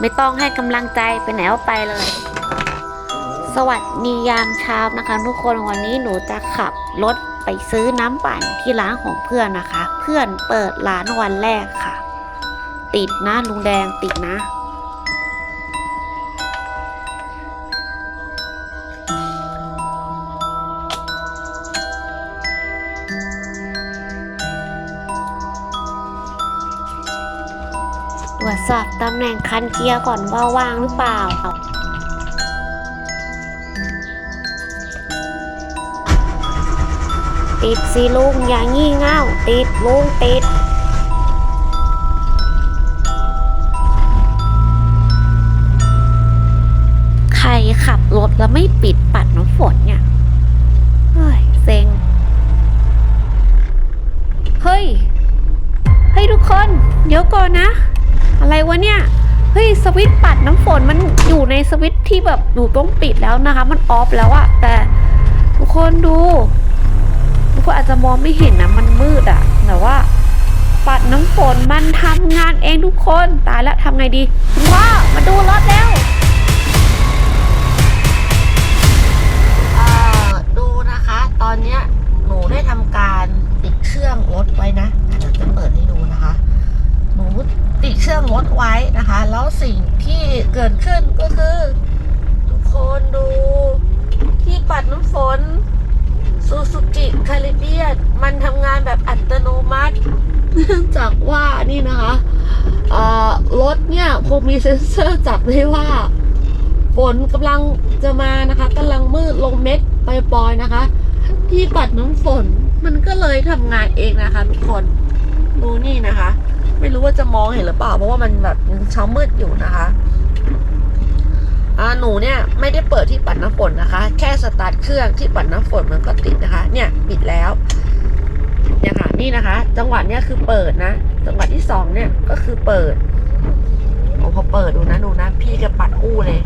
ไม่ต้องให้กำลังใจไปไหนก็ไปเลย สวัสดียามเช้านะคะ ทุกคนวันนี้หนูจะขับรถไปซื้อน้ำปั่นที่ร้านของเพื่อนนะคะ เพื่อนเปิดร้านวันแรกค่ะ ติดนะลุงแดงติดนะ สอบตำแหน่งคันเกียร์ก่อนว่าว่างหรือเปล่า ติดสิลุงอย่างงี่เง่า ติดลุงติดใครขับรถแล้วไม่ปิดปัดน้ำฝนเนี่ย เฮ้ย เซ็ง เฮ้ย เฮ้ยทุกคน เดี๋ยวก่อนนะ อะไรวะเนี่ยเฮ้ยสวิตปัดน้ำฝนมันอยู่ในสวิตที่แบบอยู่ต้องปิดแล้วนะคะ มันออฟแล้วอะแต่ทุกคนดูทุกคนอาจจะมองไม่เห็นนะมันมืดอะแต่ว่า ปัดน้ำฝนมันทำงานเองทุกคนตายแล้วทำไงดีคุณพ่อมาดูรถแล้วเออดูนะคะ ตอนเนี้ยหนูได้ทำการติดเครื่องรถไว้นะอะเดี๋ยวจะเปิดให้ดูนะคะ หนู ติดเครื่องรถไว้นะคะ แล้วสิ่งที่เกิดขึ้นก็คือ ทุกคนดูที่ปัดน้ำฝนซูซูกิคาริเบียนมันทำงานแบบอัตโนมัติ เนื่องจากว่านี่นะคะรถเนี่ยคงมีเซ็นเซอร์จับได้ว่าฝนกำลังจะมานะคะกำลังมืดลงเม็ดปล่อยๆนะคะ ที่ปัดน้ำฝนมันก็เลยทำงานเองนะคะทุกคนดูนี่นะคะ ไม่รู้ว่าจะมองเห็นหรือเปล่า เพราะว่ามันแบบเช้ามืดอยู่นะคะหนูเนี่ยไม่ได้เปิดที่ปัดน้ำฝนนะคะ แค่สตาร์ทเครื่องที่ปัดน้ำฝนมันก็ติดนะคะ เนี่ยปิดแล้วเนี่ยค่ะนี่นะคะ จังหวะเนี้ยคือเปิดนะจังหวะที่สองเนี่ยก็คือเปิดโอ้พอเปิดดูนะดูนะ พี่แกปัดอู้เลย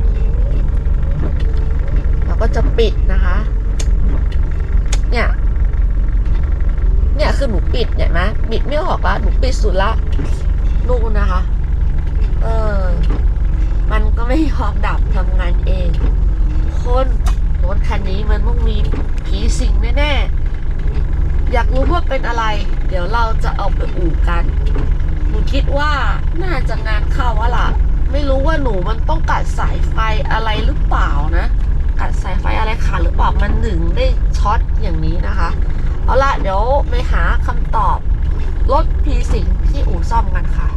เราก็จะปิดนะคะ เนี่ย เนี่ยคือหนูปิดเนี่ยนะปิดไม่ออกละหนูปิดสุดละนู่นนะคะ เออ มันก็ไม่ยอมดับทำงานเอง คนรถคันนี้มันต้องมีผีสิงแน่ๆอยากรู้ว่าเป็นอะไร เดี๋ยวเราจะเอาไปอู่กันหนูคิดว่าน่าจะงานเข้าวะล่ะไม่รู้ว่าหนูมันต้องกัดสายไฟอะไรหรือเปล่านะ กัดสายไฟอะไรขาดหรือเปล่ามันถึงได้ช็อตอย่างนี้นะคะ เอาละเดี๋ยวไปหาคำตอบรถพีสิงที่อู่ซ่อมกันค่ะ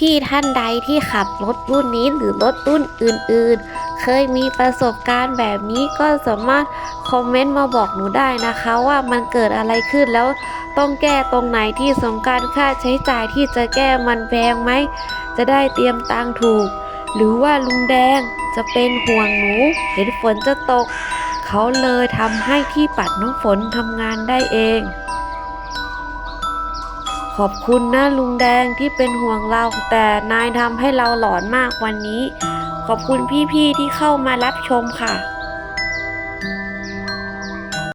พี่ๆท่านใดที่ขับรถรุ่นนี้หรือรถรุ่นอื่น ๆ เคยมีประสบการณ์แบบนี้ก็สามารถคอมเมนต์มาบอกหนูได้นะคะว่ามันเกิดอะไรขึ้นแล้วต้องแก้ตรงไหนที่สำคัญค่าใช้จ่ายที่จะแก้มันแพงไหม จะได้เตรียมตังถูก หรือว่าลุงแดงจะเป็นห่วงหนู เห็นฝนจะตก เขาเลยทำให้ที่ปัดน้ำฝนทำงานได้เอง ขอบคุณนะลุงแดงที่เป็นห่วงเรา แต่นายทำให้เราหลอนมากวันนี้ ขอบคุณพี่ๆที่เข้ามารับชมค่ะ